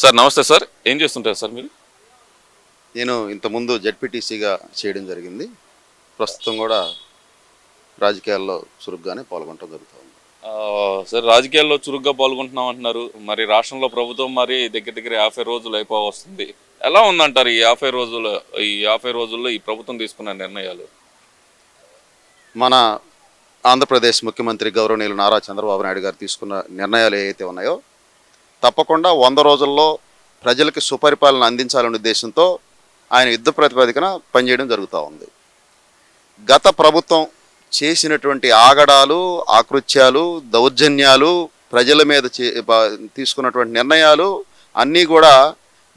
Sir నమస్తే sir. ఏం చేస్తుంటారు సార్ మీరు? నేను ఇంతకుముందు జడ్పీటీసీగా చేయడం జరిగింది. ప్రస్తుతం కూడా రాజకీయాల్లో చురుగ్గానే పాల్గొనడం జరుగుతుంది. సార్ రాజకీయాల్లో చురుగ్గా పాల్గొంటున్నాం అంటున్నారు. మరి రాష్ట్రంలో ప్రభుత్వం మరి దగ్గర దగ్గర యాభై రోజులు అయిపో వస్తుంది. ఎలా ఉందంటారు ఈ యాభై రోజులు ఈ యాభై రోజుల్లో ఈ ప్రభుత్వం తీసుకున్న నిర్ణయాలు? మన ఆంధ్రప్రదేశ్ ముఖ్యమంత్రి గౌరవనీయులు నారా చంద్రబాబు నాయుడు గారు తీసుకున్న నిర్ణయాలు ఏవైతే ఉన్నాయో తప్పకుండా వంద రోజుల్లో ప్రజలకు సుపరిపాలన అందించాలనే ఉద్దేశంతో ఆయన యుద్ధ ప్రాతిపదికన పనిచేయడం జరుగుతూ ఉంది. గత ప్రభుత్వం చేసినటువంటి ఆగడాలు ఆకృత్యాలు దౌర్జన్యాలు ప్రజల మీద చే తీసుకున్నటువంటి నిర్ణయాలు అన్నీ కూడా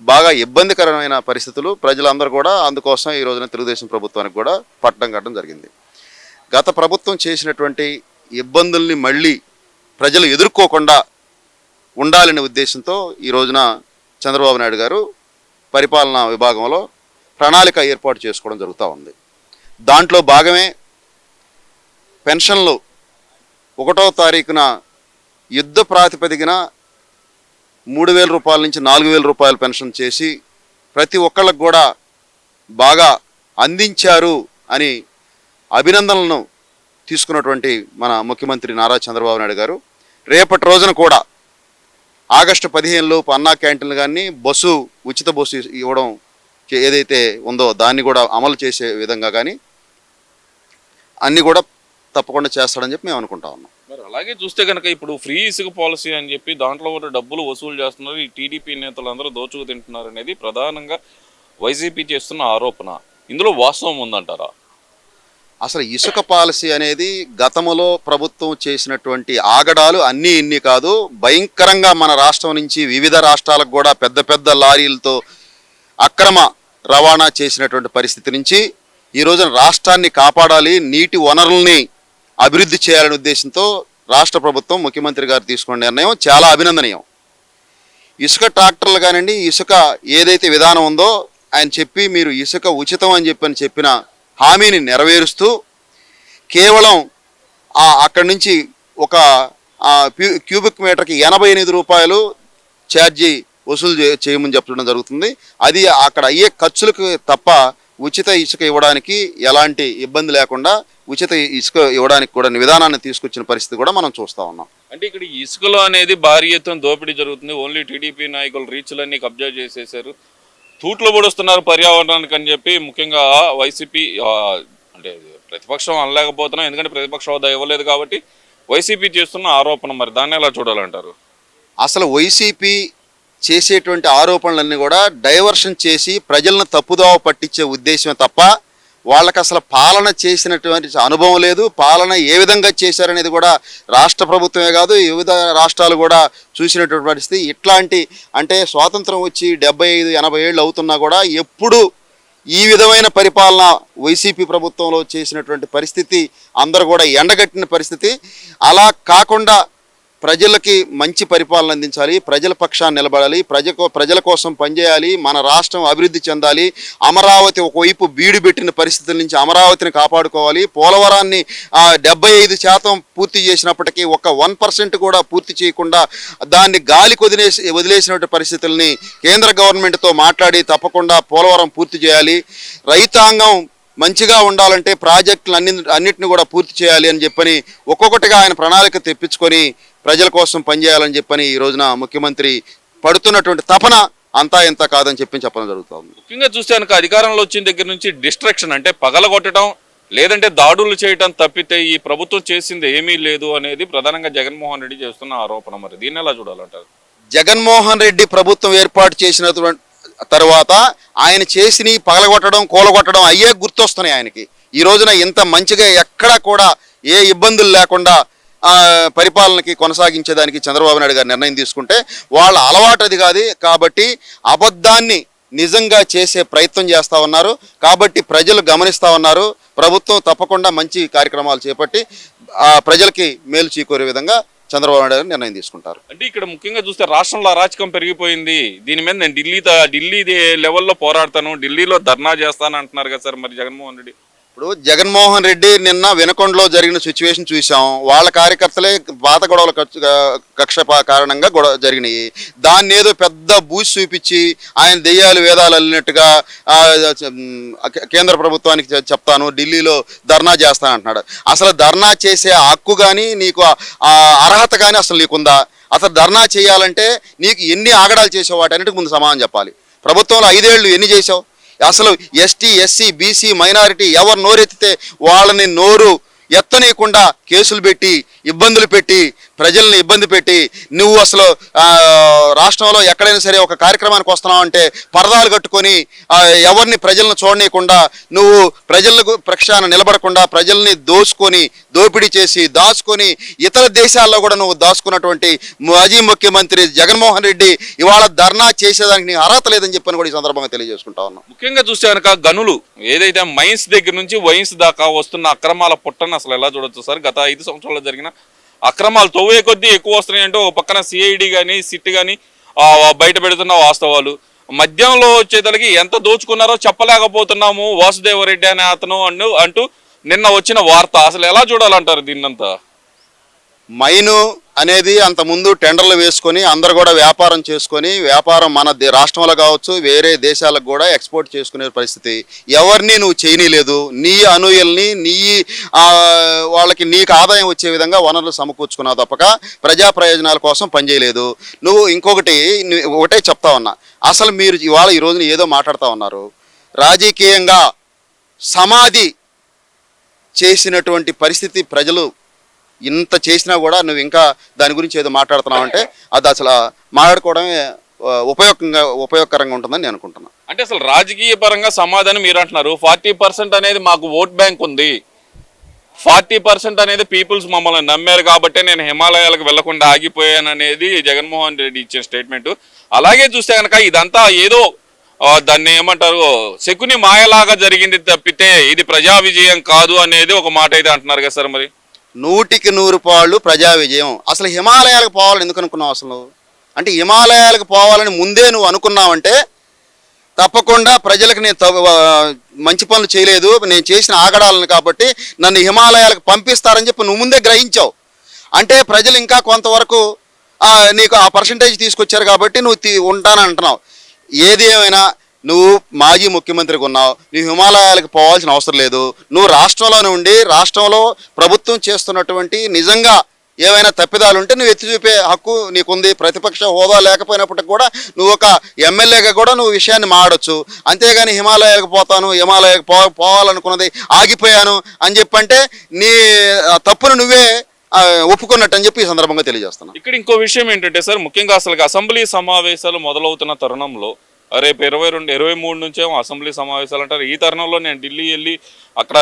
బాగా ఇబ్బందికరమైన పరిస్థితులు. ప్రజలందరూ కూడా అందుకోసం ఈ రోజున తెలుగుదేశం ప్రభుత్వానికి కూడా పట్టడం కట్టడం జరిగింది. గత ప్రభుత్వం చేసినటువంటి ఇబ్బందుల్ని మళ్ళీ ప్రజలు ఎదుర్కోకుండా ఉండాలనే ఉద్దేశంతో ఈ రోజున చంద్రబాబు నాయుడు గారు పరిపాలనా విభాగంలో ప్రణాళిక ఏర్పాటు చేసుకోవడం జరుగుతూ ఉంది. దాంట్లో భాగమే పెన్షన్లు. ఒకటో తారీఖున యుద్ధ ప్రాతిపదికన మూడు వేల రూపాయల నుంచి నాలుగు వేల రూపాయల పెన్షన్ చేసి ప్రతి ఒక్కళ్ళకు కూడా బాగా అందించారు అని అభినందనలను తీసుకున్నటువంటి మన ముఖ్యమంత్రి నారా చంద్రబాబు నాయుడు గారు. రేపటి రోజున కూడా ఆగస్టు పదిహేనులోపు అన్నా క్యాంటీన్లు కానీ బస్సు ఉచిత బస్సు ఇవ్వడం ఏదైతే ఉందో దాన్ని కూడా అమలు చేసే విధంగా కానీ అన్నీ కూడా తప్పకుండా చేస్తాడని చెప్పి మేము అనుకుంటా ఉన్నాం. మరి అలాగే చూస్తే కనుక ఇప్పుడు ఫ్రీ ఇసుక పాలసీ అని చెప్పి దాంట్లో కూడా డబ్బులు వసూలు చేస్తున్నారు. ఈ టీడీపీ నేతలందరూ దోచుకు తింటున్నారు అనేది ప్రధానంగా వైసీపీ చేస్తున్న ఆరోపణ. ఇందులో వాస్తవం ఉందంటారా? అసలు ఇసుక పాలసీ అనేది గతంలో ప్రభుత్వం చేసినటువంటి ఆగడాలు అన్నీ ఇన్ని కాదు. భయంకరంగా మన రాష్ట్రం నుంచి వివిధ రాష్ట్రాలకు కూడా పెద్ద పెద్ద లారీలతో అక్రమ రవాణా చేసినటువంటి పరిస్థితి నుంచి ఈ రోజున రాష్ట్రాన్ని కాపాడాలి నీటి వనరుల్ని అభివృద్ధి చేయాలనే ఉద్దేశంతో రాష్ట్ర ప్రభుత్వం ముఖ్యమంత్రి గారు తీసుకున్న నిర్ణయం చాలా అభినందనీయం. ఇసుక ట్రాక్టర్లు కానివ్వండి ఇసుక ఏదైతే విధానం ఉందో ఆయన చెప్పి మీరు ఇసుక ఉచితం అని చెప్పని చెప్పిన హామీని నెరవేరుస్తూ కేవలం ఆ అక్కడి నుంచి ఒక క్యూబిక్ మీటర్కి ఎనభై ఎనిమిది రూపాయలు ఛార్జీ వసూలు చేయమని చెప్పడం జరుగుతుంది. అది అక్కడ అయ్యే ఖర్చులకు తప్ప ఉచిత ఇసుక ఇవ్వడానికి ఎలాంటి ఇబ్బంది లేకుండా ఉచిత ఇసుక ఇవ్వడానికి కూడా విధానాన్ని తీసుకొచ్చిన పరిస్థితి కూడా మనం చూస్తూ ఉన్నాం. అంటే ఇక్కడ ఇసుకలో అనేది భారీ ఎత్తున దోపిడీ జరుగుతుంది. ఓన్లీ టీడీపీ నాయకులు రీచ్లన్నీ కబ్జా చేసేసారు తూట్లు పొడుస్తున్నారు పర్యావరణానికి అని చెప్పి ముఖ్యంగా వైసీపీ అంటే ప్రతిపక్షం అనలేకపోతున్నాం. ఎందుకంటే ప్రతిపక్ష హోదా ఇవ్వలేదు కాబట్టి వైసీపీ చేస్తున్న ఆరోపణ మరి దాన్ని ఎలా చూడాలంటారు? అసలు వైసీపీ చేసేటువంటి ఆరోపణలన్నీ కూడా డైవర్షన్ చేసి ప్రజలను తప్పుదోవ పట్టించే ఉద్దేశమే తప్ప వాళ్ళకి అసలు పాలన చేసినటువంటి అనుభవం లేదు. పాలన ఏ విధంగా చేశారనేది కూడా రాష్ట్ర ప్రభుత్వమే కాదు వివిధ రాష్ట్రాలు కూడా చూసినటువంటి పరిస్థితి. ఇట్లాంటి అంటే స్వాతంత్రం వచ్చి డెబ్బై ఐదు ఎనభై ఏళ్ళు అవుతున్నా కూడా ఎప్పుడు ఈ విధమైన పరిపాలన వైసీపీ ప్రభుత్వంలో చేసినటువంటి పరిస్థితి అందరూ కూడా ఎండగట్టిన పరిస్థితి. అలా కాకుండా ప్రజలకి మంచి పరిపాలన అందించాలి ప్రజల పక్షాన్ని నిలబడాలి ప్రజ ప్రజల కోసం పనిచేయాలి మన రాష్ట్రం అభివృద్ధి చెందాలి అమరావతి ఒకవైపు బీడు పెట్టిన పరిస్థితుల నుంచి అమరావతిని కాపాడుకోవాలి పోలవరాన్ని డెబ్బై ఐదు శాతం పూర్తి చేసినప్పటికీ ఒక వన్ పర్సెంట్ కూడా పూర్తి చేయకుండా దాన్ని గాలి వదిలేసి వదిలేసినటువంటి పరిస్థితుల్ని కేంద్ర గవర్నమెంట్తో మాట్లాడి తప్పకుండా పోలవరం పూర్తి చేయాలి. రైతాంగం మంచిగా ఉండాలంటే ప్రాజెక్టులు అన్ని అన్నిటిని కూడా పూర్తి చేయాలి అని చెప్పని ఒక్కొక్కటిగా ఆయన ప్రణాళిక తెప్పించుకొని ప్రజల కోసం పనిచేయాలని చెప్పని ఈ రోజున ముఖ్యమంత్రి పడుతున్నటువంటి తపన అంతా ఇంత కాదని చెప్పి చెప్పడం జరుగుతుంది ముఖ్యంగా చూస్తే కనుక అధికారంలో వచ్చిన దగ్గర నుంచి డిస్ట్రక్షన్ అంటే పగలగొట్టడం లేదంటే దాడులు చేయటం తప్పితే ఈ ప్రభుత్వం చేసింది ఏమీ లేదు అనేది ప్రధానంగా జగన్మోహన్ రెడ్డి చేస్తున్న ఆరోపణ మరి. దీన్ని ఎలా చూడాలంటారు? జగన్మోహన్ రెడ్డి ప్రభుత్వం ఏర్పాటు చేసినటువంటి తర్వాత ఆయన చేసిన పగలగొట్టడం కూలగొట్టడం అయ్యే గుర్తొస్తున్నాయి ఆయనకి. ఈ రోజున ఇంత మంచిగా ఎక్కడా కూడా ఏ ఇబ్బందులు లేకుండా పరిపాలనకి కొనసాగించేదానికి చంద్రబాబు నాయుడు గారు నిర్ణయం తీసుకుంటే వాళ్ళ అలవాటు అది కాదు. కాబట్టి అబద్ధాన్ని నిజంగా చేసే ప్రయత్నం చేస్తూ ఉన్నారు. కాబట్టి ప్రజలు గమనిస్తూ ఉన్నారు. ప్రభుత్వం తప్పకుండా మంచి కార్యక్రమాలు చేపట్టి ఆ, ప్రజలకి మేలు చేకూరే విధంగా చంద్రబాబు నాయుడు గారు నిర్ణయం తీసుకుంటారు. అంటే ఇక్కడ ముఖ్యంగా చూస్తే రాష్ట్రంలో అరాచకం పెరిగిపోయింది. దీని మీద నేను ఢిల్లీ ఢిల్లీ లెవెల్లో పోరాడతాను ఢిల్లీలో ధర్నా చేస్తాను అంటున్నారు కదా సార్ మరి జగన్మోహన్ రెడ్డి. ఇప్పుడు జగన్మోహన్ రెడ్డి నిన్న వినకొండలో జరిగిన సిచ్యువేషన్ చూసాం వాళ్ళ కార్యకర్తలే పాత గొడవల కక్ష కారణంగా గొడవ జరిగినాయి. దాన్ని ఏదో పెద్ద బూసి చూపించి ఆయన దెయ్యాలు వేదాలు అల్లినట్టుగా కేంద్ర ప్రభుత్వానికి చెప్తాను. ఢిల్లీలో ధర్నా చేస్తాను అంటున్నాడు. అసలు ధర్నా చేసే హక్కు కానీ నీకు అర్హత కానీ అసలు నీకుందా? అసలు ధర్నా చేయాలంటే నీకు ఎన్ని ఆగడాలు చేసావు వాటన్నిటికి ముందు సమాధానం చెప్పాలి. ప్రభుత్వంలో ఐదేళ్ళు ఎన్ని చేసావు? అసలు ఎస్టీ ఎస్సీ బీసీ మైనారిటీ ఎవరు నోరెత్తితే వాళ్ళని నోరు ఎత్తనీయకుండా కేసులు పెట్టి ఇబ్బందులు పెట్టి ప్రజల్ని ఇబ్బంది పెట్టి నువ్వు అసలు రాష్ట్రంలో ఎక్కడైనా సరే ఒక కార్యక్రమానికి వస్తున్నావు అంటే పరదాలు కట్టుకొని ఎవరిని ప్రజలను చూడనీయకుండా నువ్వు ప్రజలకు ప్రక్షాన నిలబడకుండా ప్రజల్ని దోచుకొని దోపిడీ చేసి దాచుకొని ఇతర దేశాల్లో కూడా నువ్వు దాచుకున్నటువంటి మాజీ ముఖ్యమంత్రి జగన్మోహన్ రెడ్డి ఇవాళ ధర్నా చేసేదానికి నీకు అర్హత లేదని చెప్పని కూడా ఈ సందర్భంగా తెలియజేసుకుంటా ఉన్నాం. ముఖ్యంగా చూస్తే కనుక గనులు ఏదైతే మైన్స్ దగ్గర నుంచి వైన్స్ దాకా వస్తున్న అక్రమాల పుట్టను అసలు ఎలా చూడొచ్చు సార్? గత ఐదు సంవత్సరాల్లో జరిగిన అక్రమాలు తవ్వే కొద్దీ ఎక్కువ వస్తున్నాయి అంటే పక్కన సిఐడి కానీ సిట్ కానీ బయట పెడుతున్న వాస్తవాలు. మద్యంలో వచ్చేతలకి ఎంత దోచుకున్నారో చెప్పలేకపోతున్నాము వాసుదేవరెడ్డి అనే అతను అంటూ నిన్న వచ్చిన వార్త. అసలు ఎలా చూడాలంటారు దీన్నంతా? మైను అనేది అంత ముందు టెండర్లు వేసుకొని అందరు కూడా వ్యాపారం చేసుకొని వ్యాపారం మన దే- రాష్ట్రంలో కావచ్చు వేరే దేశాలకు కూడా ఎక్స్పోర్ట్ చేసుకునే పరిస్థితి. ఎవరిని నువ్వు చేయనీలేదు నీ అనుయుల్ని నీ వాళ్ళకి నీకు ఆదాయం వచ్చే విధంగా వనరులు సమకూర్చుకున్నావు తప్పక. ప్రజా ప్రయోజనాల కోసం పనిచేయలేదు నువ్వు ఇంకొకటి ఒకటే చెప్తా ఉన్నా. అసలు మీరు ఇవాళ ఈ రోజున ఏదో మాట్లాడుతూ ఉన్నారు. రాజకీయంగా సమాధి చేసినటువంటి పరిస్థితి ప్రజలు ఇంత చేసినా కూడా నువ్వు ఇంకా దాని గురించి ఏదో మాట్లాడుతున్నావు అంటే అది అసలు మాట్లాడుకోవడమే ఉపయోగంగా ఉపయోగకరంగా ఉంటుందని నేను అనుకుంటున్నాను అంటే అసలు రాజకీయ పరంగా సమాధానం మీరు అంటున్నారు. ఫార్టీ పర్సెంట్ అనేది మాకు ఓట్ బ్యాంక్ ఉంది. ఫార్టీ పర్సెంట్ అనేది పీపుల్స్ మమ్మల్ని నమ్మారు కాబట్టి నేను హిమాలయాలకు వెళ్ళకుండా ఆగిపోయాను అనేది జగన్మోహన్ రెడ్డి ఇచ్చిన స్టేట్మెంట్. అలాగే చూస్తే కనుక ఇదంతా ఏదో దాన్ని ఏమంటారు శకుని మాయలాగా జరిగింది తప్పితే ఇది ప్రజా విజయం కాదు అనేది ఒక మాట అయితే అంటున్నారు కదా సార్ మరి? నూటికి నూరు పాళ్ళు ప్రజా విజయం. అసలు హిమాలయాలకు పోవాలని ఎందుకు అనుకున్నావు అసలు? అంటే హిమాలయాలకు పోవాలని ముందే నువ్వు అనుకున్నావంటే తప్పకుండా ప్రజలకు నేను మంచి పనులు చేయలేదు నేను చేసిన ఆగడాలను కాబట్టి నన్ను హిమాలయాలకు పంపిస్తారని చెప్పి నువ్వు ముందే గ్రహించావు. అంటే ప్రజలు ఇంకా కొంతవరకు నీకు ఆ పర్సంటేజ్ తీసుకొచ్చారు కాబట్టి నువ్వు తీ- ఉంటానని అంటున్నావు. ఏది ఏమైనా నువ్వు మాజీ ముఖ్యమంత్రికి ఉన్నావు నువ్వు హిమాలయాలకు పోవాల్సిన అవసరం లేదు. నువ్వు రాష్ట్రంలోనే ఉండి రాష్ట్రంలో ప్రభుత్వం చేస్తున్నటువంటి నిజంగా ఏవైనా తప్పిదాలు ఉంటే నువ్వు ఎత్తి చూపే హక్కు నీకుంది. ప్రతిపక్ష హోదా లేకపోయినప్పటికి కూడా నువ్వు ఒక ఎమ్మెల్యేగా కూడా నువ్వు విషయాన్ని మాడొచ్చు అంతేగాని హిమాలయాలకు పోతాను హిమాలయాలకు పో పోవాలనుకున్నది ఆగిపోయాను అని చెప్పంటే నీ తప్పును నువ్వే ఒప్పుకున్నట్టు అని చెప్పి ఈ సందర్భంగా తెలియజేస్తున్నాను. ఇక్కడ ఇంకో విషయం ఏంటంటే సార్ ముఖ్యంగా అసలు అసెంబ్లీ సమావేశాలు మొదలవుతున్న తరుణంలో రేపు ఇరవై రెండు ఇరవై మూడు నుంచేమో అసెంబ్లీ సమావేశాలు అంటారు ఈ తరుణంలో నేను ఢిల్లీ వెళ్ళి అక్కడ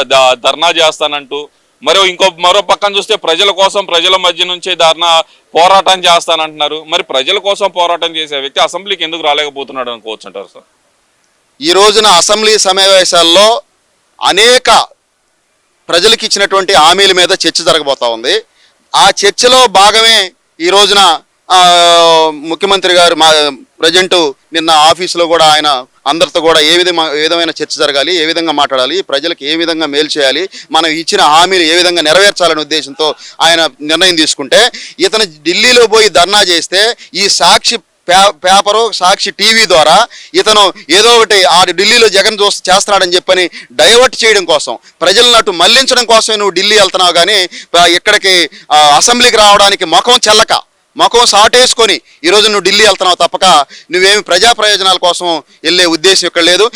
ధర్నా చేస్తానంటూ మరో ఇంకో మరో పక్కన చూస్తే ప్రజల కోసం ప్రజల మధ్య నుంచే ధర్నా పోరాటం చేస్తానంటున్నారు. మరి ప్రజల కోసం పోరాటం చేసే వ్యక్తి అసెంబ్లీకి ఎందుకు రాలేకపోతున్నాడు అనుకోవచ్చు అంటారు సార్. ఈ రోజున అసెంబ్లీ సమావేశాల్లో అనేక ప్రజలకు ఇచ్చినటువంటి హామీల మీద చర్చ జరగబోతా ఉంది. ఆ చర్చలో భాగమే ఈ రోజున ముఖ్యమంత్రి గారు మా ప్రజెంట్ నిన్న ఆఫీసులో కూడా ఆయన అందరితో కూడా ఏ విధంగా ఏ విధమైన చర్చ జరగాలి ఏ విధంగా మాట్లాడాలి ప్రజలకు ఏ విధంగా మేలు చేయాలి మనం ఇచ్చిన హామీలు ఏ విధంగా నెరవేర్చాలనే ఉద్దేశంతో ఆయన నిర్ణయం తీసుకుంటే ఇతను ఢిల్లీలో పోయి ధర్నా చేస్తే ఈ సాక్షి పే- పేపరు సాక్షి టీవీ ద్వారా ఇతను ఏదో ఒకటి ఆ ఢిల్లీలో జగన్ చూసి చేస్తున్నాడని చెప్పని డైవర్ట్ చేయడం కోసం ప్రజలను అటు మళ్ళించడం కోసమే నువ్వు ఢిల్లీ వెళ్తున్నావు కానీ ఇక్కడికి అసెంబ్లీకి రావడానికి ముఖం చెల్లక. ముఖం సాటేసుకొని ఈరోజు నువ్వు ఢిల్లీ వెళ్తున్నావు తప్పక. నువ్వేమి ప్రజా ప్రయోజనాల కోసం వెళ్ళే ఉద్దేశం ఇక్కడ లేదు.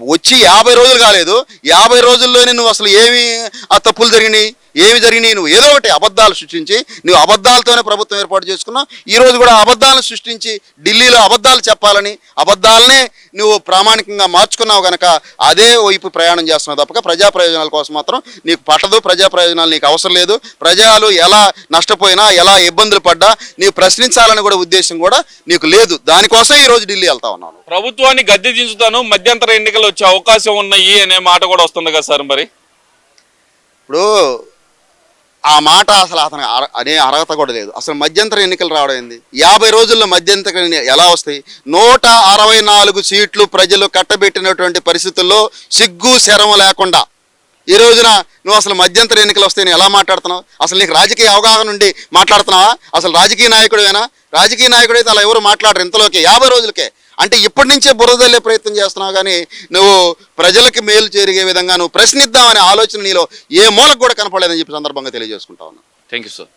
వచ్చి యాభై రోజులు కాలేదు. యాభై రోజుల్లోనే నువ్వు అసలు ఏమి ఆ తప్పులు జరిగినాయి? ఏమి జరిగినాయి? నువ్వు ఏదో ఒకటి అబద్ధాలు సృష్టించి నువ్వు అబద్ధాలతోనే ప్రభుత్వం ఏర్పాటు చేసుకున్నావు ఈ రోజు కూడా అబద్ధాలను సృష్టించి ఢిల్లీలో అబద్ధాలు చెప్పాలని అబద్ధాలనే నువ్వు ప్రామాణికంగా మార్చుకున్నావు కనుక అదే వైపు ప్రయాణం చేస్తున్నావు తప్పక. ప్రజా ప్రయోజనాల కోసం మాత్రం నీకు పట్టదు ప్రజా ప్రయోజనాలు నీకు అవసరం లేదు. ప్రజలు ఎలా నష్టపోయినా ఎలా ఇబ్బందులు పడ్డా నీవు ప్రశ్నించాలని కూడా ఉద్దేశం కూడా నీకు లేదు. దానికోసం ఈ రోజు ఢిల్లీ వెళ్తా ఉన్నాను. ప్రభుత్వాన్ని గద్దె దించుతాను మధ్యంతర ఎన్నికలు వచ్చే అవకాశం ఉన్నాయి అనే మాట కూడా వస్తుంది కదా సార్ మరి? ఇప్పుడు ఆ మాట అసలు అతను అనే అర్హత కూడా లేదు. అసలు మధ్యంతర ఎన్నికలు రావడం ఏంది? యాభై రోజుల్లో మధ్యంతర ఎలా వస్తాయి? నూట అరవై నాలుగు సీట్లు ప్రజలు కట్టబెట్టినటువంటి పరిస్థితుల్లో సిగ్గు శరం లేకుండా ఈ రోజున నువ్వు అసలు మధ్యంతర ఎన్నికలు వస్తే నేను ఎలా మాట్లాడుతున్నావు? అసలు నీకు రాజకీయ అవగాహన నుండి మాట్లాడుతున్నావా? అసలు రాజకీయ నాయకుడేనా రాజకీయ నాయకుడు అయితే అలా ఎవరు మాట్లాడరు ఇంతలోకి యాభై రోజులకే. అంటే ఇప్పటి నుంచే బురదల్లే ప్రయత్నం చేస్తున్నావు కానీ నువ్వు ప్రజలకు మేలు చేరిగే విధంగా నువ్వు ప్రశ్నిద్దామనే ఆలోచన నీలో ఏ మూలకు కూడా కనపడలేదని చెప్పి సందర్భంగా తెలియజేసుకుంటా ఉన్నాను. Thank you sir